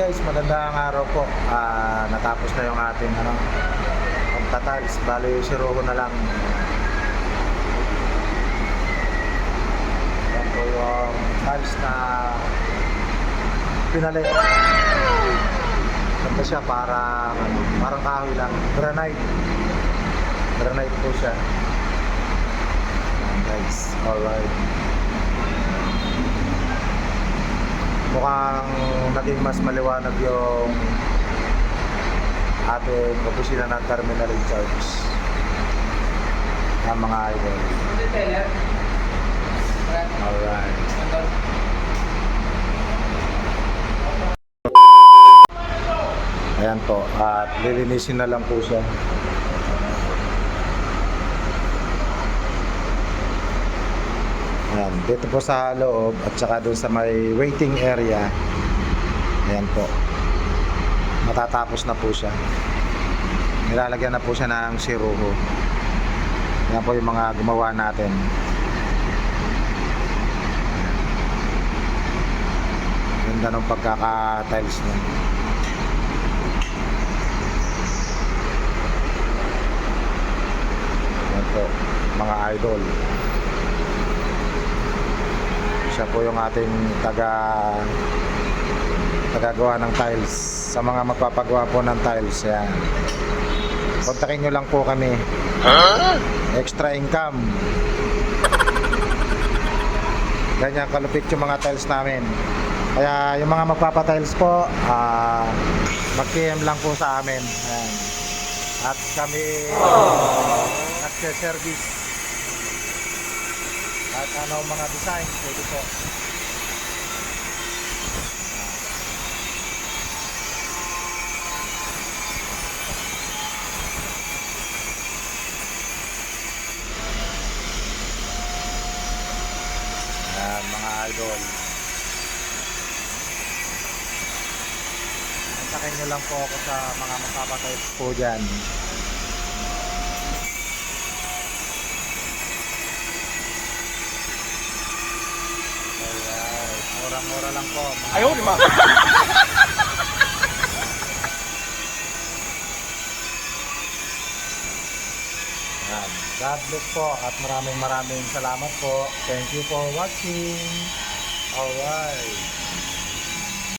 guys, magandang araw po. Ah, natapos na yung ating ano, pagtatiles. Bali, si Rojo na lang. Yan po yung tiles na pinali. Ganda siya para ano, parang kahoy lang. Granite. Granite po siya. Yan guys, alright. Mukhang naging mas maliwanag yung ating opisina ng terminal in charge ng mga idol. Alright. Ayan po. At lilinisin na lang po siya. Ayan, dito po sa loob at saka doon sa may waiting area. Ayan po. Matatapos na po siya. Nilalagyan na po siya ng siruho. Yan po yung mga gumawa natin. Ganda ng pagkaka-tiles niya. Yan po, mga idol siya po yung ating taga tagagawa ng tiles. Sa mga magpapagawa po ng tiles yan. Kontakin nyo lang po kami. Extra income. Ganyan kalupit yung mga tiles namin. Kaya yung mga magpapatiles po ah mag-PM lang po sa amin. Ayan. at kami nagse-service at ano mga design pwede po. Yan, mga idol. Kontakin nyo lang po ako sa mga makapatay po dyan Alright, mura-mura lang po. Ayaw, di ba? Yan. God bless po at maraming maraming salamat po. Thank you for watching. Alright.